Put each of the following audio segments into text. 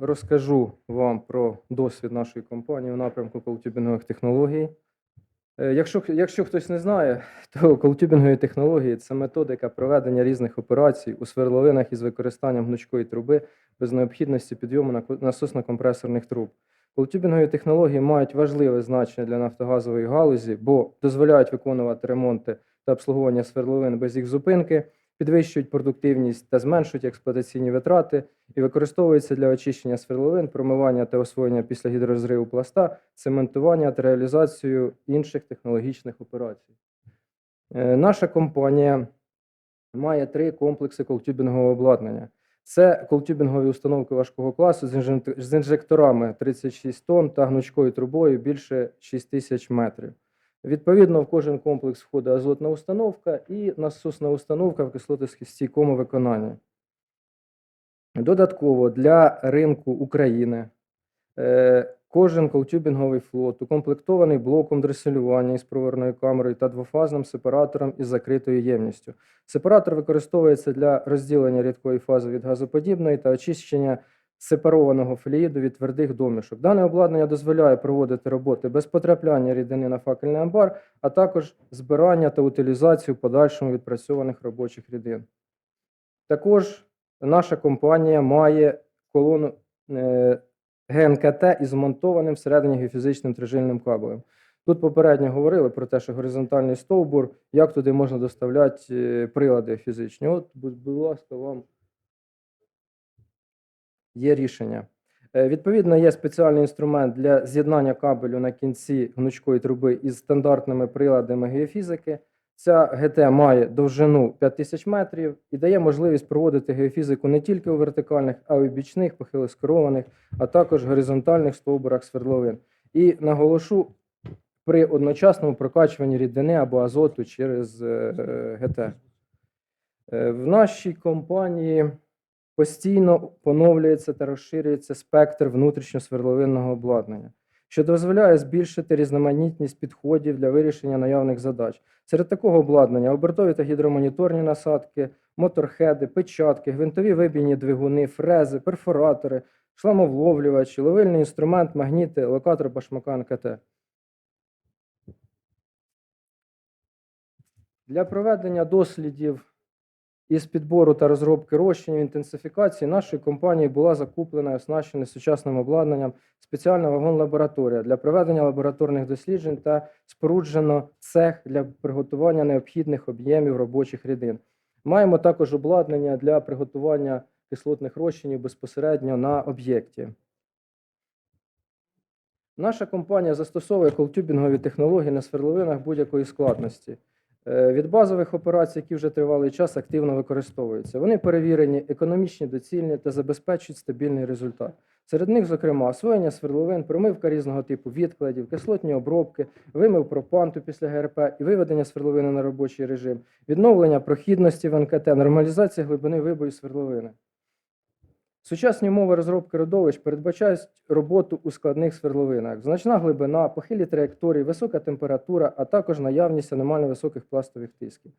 розкажу вам про досвід нашої компанії у напрямку колтюбінгових технологій. Е, Якщо, якщо хтось не знає, то колтюбінгові технології це методика проведення різних операцій у свердловинах із використанням гнучкої труби без необхідності підйому на- насосно-компресорних труб. Колтюбінгові технології мають важливе значення для нафтогазової галузі, бо дозволяють виконувати ремонти та обслуговування свердловин без їх зупинки, підвищують продуктивність та зменшують експлуатаційні витрати і використовуються для очищення свердловин, промивання та освоєння після гідрозриву пласта, цементування та реалізацію інших технологічних операцій. Е, Наша компанія має три комплекси колтюбінгового обладнання. Це колтюбінгові установки важкого класу з інжекторами 36 тонн та гнучкою трубою більше 6 тисяч метрів. Відповідно, в кожен комплекс входить азотна установка і насосна установка в кислотостійкому виконанні. Додатково для ринку України е, кожен колтюбінговий флот укомплектований блоком дресилювання із провірною камерою та двофазним сепаратором із закритою ємністю. Сепаратор використовується для розділення рідкої фази від газоподібної та очищення сепарованого флюїду від твердих домішок. Дане обладнання дозволяє проводити роботи без потрапляння рідини на факельний амбар, а також збирання та утилізацію в подальшому відпрацьованих робочих рідин. Також наша компанія має колону е, ГНКТ із змонтованим всередині геофізичним трижильним кабелем. Тут попередньо говорили про те, що горизонтальний стовбур, як туди можна доставляти е, прилади фізичні. От, будь ласка, вам є рішення. Е, Відповідно, є спеціальний інструмент для з'єднання кабелю на кінці гнучкої труби із стандартними приладами геофізики. Ця ГТ має довжину 5000 метрів і дає можливість проводити геофізику не тільки у вертикальних, а й у бічних, похилих скерованих, а також горизонтальних стовбурах свердловин. І наголошу при одночасному прокачуванні рідини або азоту через е, ГТ. Е, В нашій компанії постійно поновлюється та розширюється спектр внутрішньосверловинного обладнання, що дозволяє збільшити різноманітність підходів для вирішення наявних задач. Серед такого обладнання обертові та гідромоніторні насадки, моторхеди, печатки, гвинтові вибійні двигуни, фрези, перфоратори, шламовловлювачі, ловильний інструмент, магніти, локатор башмака НКТ. Для проведення дослідів із підбору та розробки розчинів інтенсифікації нашої компанії була закуплена і оснащена сучасним обладнанням спеціальна вагон-лабораторія для проведення лабораторних досліджень та споруджено цех для приготування необхідних об'ємів робочих рідин. Маємо також обладнання для приготування кислотних розчинів безпосередньо на об'єкті. Наша компанія застосовує колтюбінгові технології на свердловинах будь-якої складності. Е, Від базових операцій, які вже тривалий час активно використовуються. Вони перевірені, економічні, доцільні та забезпечують стабільний результат. Серед них, зокрема, освоєння свердловин, промивка різного типу відкладів, кислотні обробки, вимив пропанту після ГРП і виведення свердловини на робочий режим, відновлення прохідності в НКТ, нормалізація глибини вибою свердловини. Сучасні умови розробки родовищ передбачають роботу у складних свердловинах. Значна глибина, похилі траєкторії, висока температура, а також наявність аномально високих пластових тисків.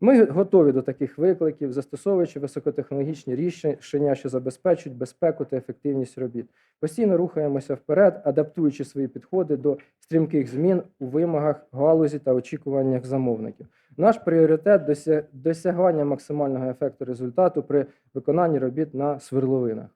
Ми готові до таких викликів, застосовуючи високотехнологічні рішення, що забезпечують безпеку та ефективність робіт. Постійно рухаємося вперед, адаптуючи свої підходи до стрімких змін у вимогах галузі та очікуваннях замовників. Наш пріоритет досягання максимального ефекту результату при виконанні робіт на сверловинах.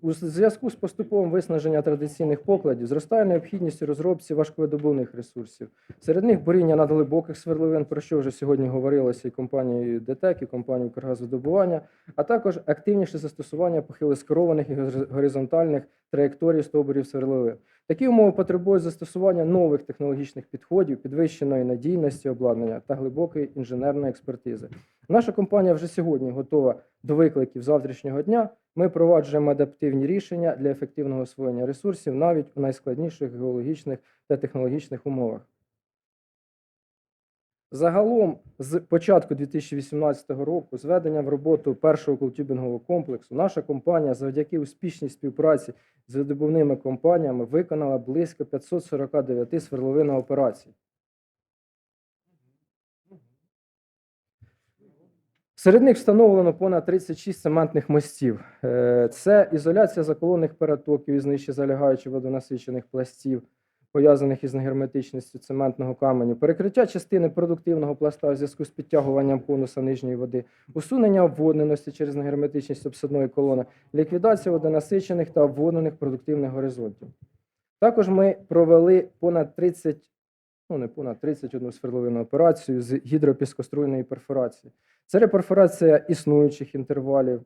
У зв'язку з поступовим виснаженням традиційних покладів зростає необхідність у розробці важковидобувних ресурсів. Серед них буріння надглибоких сверловин, про що вже сьогодні говорилося і компанією ДТЕК, і компанією «Укргазвидобування», а також активніше застосування похилоскерованих і горизонтальних траєкторій стовбурів сверловин. Такі умови потребують застосування нових технологічних підходів, підвищеної надійності обладнання та глибокої інженерної експертизи. Наша компанія вже сьогодні готова до викликів завтрашнього дня. Ми проваджуємо адаптивні рішення для ефективного освоєння ресурсів навіть у найскладніших геологічних та технологічних умовах. Загалом, з початку 2018 року, з введення в роботу першого колтюбінгового комплексу, наша компанія завдяки успішній співпраці з видобувними компаніями виконала близько 549 сверловин операцій. Серед них встановлено понад 36 цементних мостів. Е, Це ізоляція заколонних перетоків із нижче залягаючи водонасичених пластів, пов'язаних із негерметичністю цементного каменю, перекриття частини продуктивного пласта у зв'язку з підтягуванням конуса нижньої води, усунення обводненості через негерметичність обсадної колони, ліквідація водонасичених та обводнених продуктивних горизонтів. Також ми провели понад 30, ну не понад 31 свердловинну операцію з гідропіскоструйної перфорації. Це реперфорація існуючих інтервалів,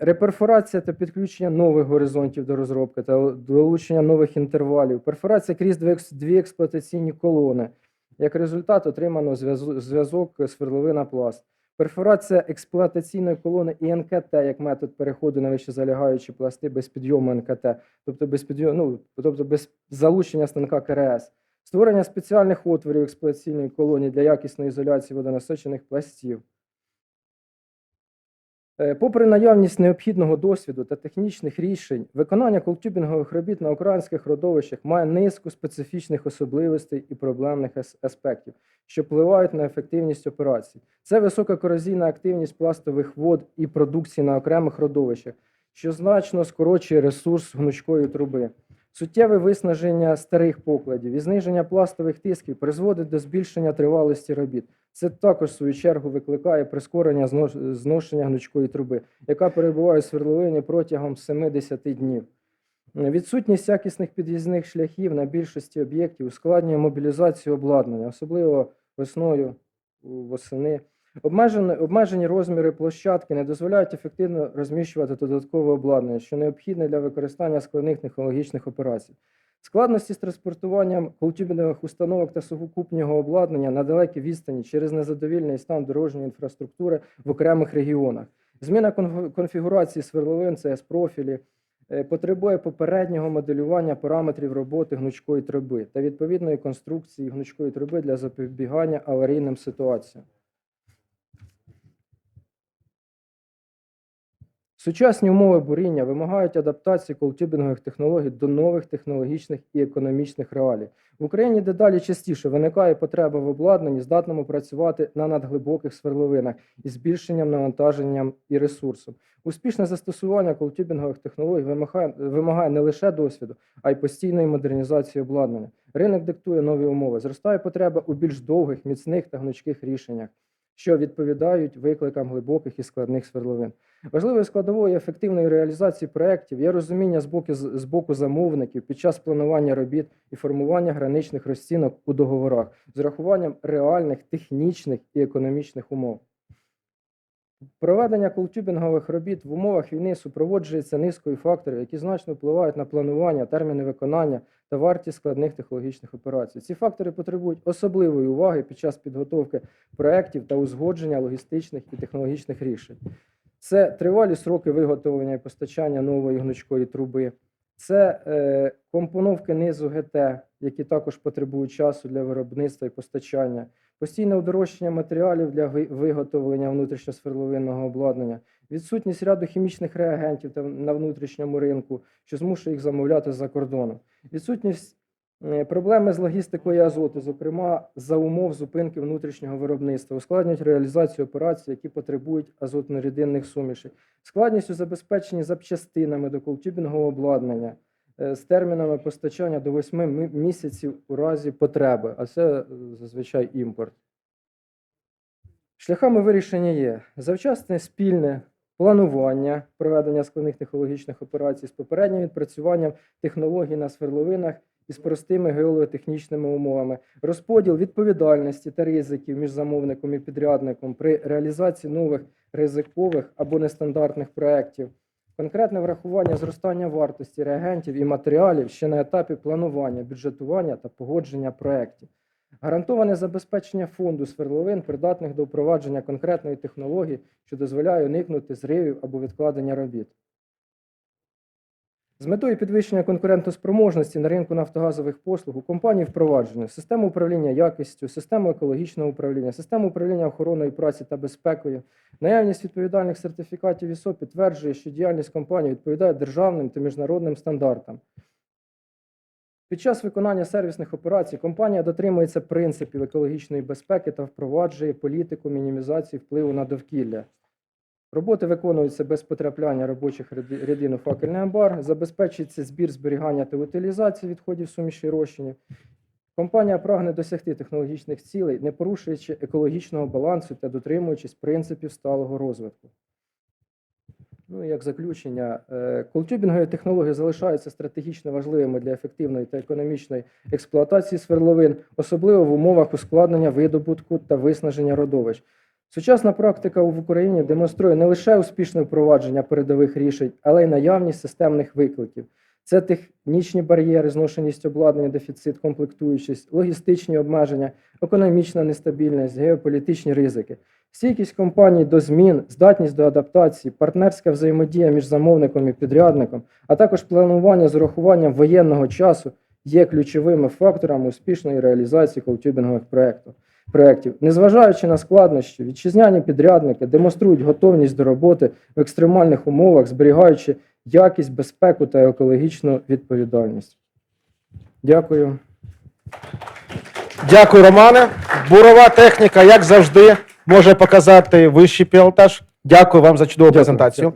реперфорація та підключення нових горизонтів до розробки та долучення нових інтервалів, перфорація крізь дві експлуатаційні колони. Як результат отримано зв'язок свердловина пласт. Перфорація експлуатаційної колони і НКТ як метод переходу на вище залягаючі пласти без підйому НКТ, тобто без підйому, ну, тобто без залучення станка КРС. Створення спеціальних отворів експлуатаційної колонії для якісної ізоляції водонасичених пластів. Е, Попри наявність необхідного досвіду та технічних рішень, виконання колтюбінгових робіт на українських родовищах має низку специфічних особливостей і проблемних аспектів, що впливають на ефективність операцій. Це висока корозійна активність пластових вод і продукції на окремих родовищах, що значно скорочує ресурс гнучкої труби. Суттєве виснаження старих покладів і зниження пластових тисків призводить до збільшення тривалості робіт. Це також, в свою чергу, викликає прискорення зношення гнучкої труби, яка перебуває у свердловині протягом 70 днів. Відсутність якісних під'їзних шляхів на більшості об'єктів ускладнює мобілізацію обладнання, особливо весною восени. Обмежені, обмежені розміри площадки не дозволяють ефективно розміщувати додаткове обладнання, що необхідне для використання складних технологічних операцій. Складності з транспортуванням культурних установок та сукупнього обладнання на далекій відстані через незадовільний стан дорожньої інфраструктури в окремих регіонах. Зміна конфігурації свердловин cs профілі е, потребує попереднього моделювання параметрів роботи гнучкої труби та відповідної конструкції гнучкої труби для запобігання аварійним ситуаціям. Сучасні умови буріння вимагають адаптації колтюбінгових технологій до нових технологічних і економічних реалій. В Україні дедалі частіше виникає потреба в обладнанні, здатному працювати на надглибоких свердловинах із збільшенням навантаженням і ресурсом. Успішне застосування колтюбінгових технологій вимагає, вимагає не лише досвіду, а й постійної модернізації обладнання. Ринок диктує нові умови. Зростає потреба у більш довгих, міцних та гнучких рішеннях, що відповідають викликам глибоких і складних свердловин. Важливою складовою ефективної реалізації проєктів є розуміння з боку, з боку замовників під час планування робіт і формування граничних розцінок у договорах з урахуванням реальних технічних і економічних умов. Проведення колтюбінгових робіт в умовах війни супроводжується низкою факторів, які значно впливають на планування, терміни виконання та вартість складних технологічних операцій. Ці фактори потребують особливої уваги під час підготовки проєктів та узгодження логістичних і технологічних рішень. Це тривалі сроки виготовлення і постачання нової гнучкої труби, це е, компоновки низу ГТ, які також потребують часу для виробництва і постачання, постійне удорожчання матеріалів для виготовлення внутрішньосверловинного обладнання, відсутність ряду хімічних реагентів на внутрішньому ринку, що змушує їх замовляти з-за кордону, відсутність проблеми з логістикою азоту, зокрема за умов зупинки внутрішнього виробництва, ускладнюють реалізацію операцій, які потребують азотно-рідинних сумішей, складність у запчастинами до колтюбінгового обладнання е, з термінами постачання до 8 місяців у разі потреби, а це е, зазвичай імпорт. Шляхами вирішення є завчасне спільне планування проведення складних технологічних операцій з попереднім відпрацюванням технологій на сверловинах із простими геологотехнічними умовами, розподіл відповідальності та ризиків між замовником і підрядником при реалізації нових ризикових або нестандартних проєктів, конкретне врахування зростання вартості реагентів і матеріалів ще на етапі планування, бюджетування та погодження проєктів. Гарантоване забезпечення фонду сверловин, придатних до впровадження конкретної технології, що дозволяє уникнути зривів або відкладення робіт. З метою підвищення конкурентоспроможності на ринку нафтогазових послуг у компанії впроваджено систему управління якістю, систему екологічного управління, систему управління охороною праці та безпекою. Наявність відповідальних сертифікатів ІСО підтверджує, що діяльність компанії відповідає державним та міжнародним стандартам. Під час виконання сервісних операцій компанія дотримується принципів екологічної безпеки та впроваджує політику мінімізації впливу на довкілля. Роботи виконуються без потрапляння робочих ряди- рядин у факельний амбар, забезпечується збір зберігання та утилізації відходів суміші розчинів. Компанія прагне досягти технологічних цілей, не порушуючи екологічного балансу та дотримуючись принципів сталого розвитку. Ну, і як заключення, е, колтюбінгові технології залишаються стратегічно важливими для ефективної та економічної експлуатації свердловин, особливо в умовах ускладнення видобутку та виснаження родовищ. Сучасна практика в Україні демонструє не лише успішне впровадження передових рішень, але й наявність системних викликів. Це технічні бар'єри, зношеність обладнання, дефіцит, комплектуючість, логістичні обмеження, економічна нестабільність, геополітичні ризики. Стійкість компаній до змін, здатність до адаптації, партнерська взаємодія між замовником і підрядником, а також планування з урахуванням воєнного часу є ключовими факторами успішної реалізації колтюбінгових проєктів. Проєктів. Незважаючи на складнощі, вітчизняні підрядники демонструють готовність до роботи в екстремальних умовах, зберігаючи якість, безпеку та екологічну відповідальність. Дякую. Дякую, Романе. Бурова техніка, як завжди, може показати вищий пілотаж. Дякую вам за чудову Дякую. презентацію.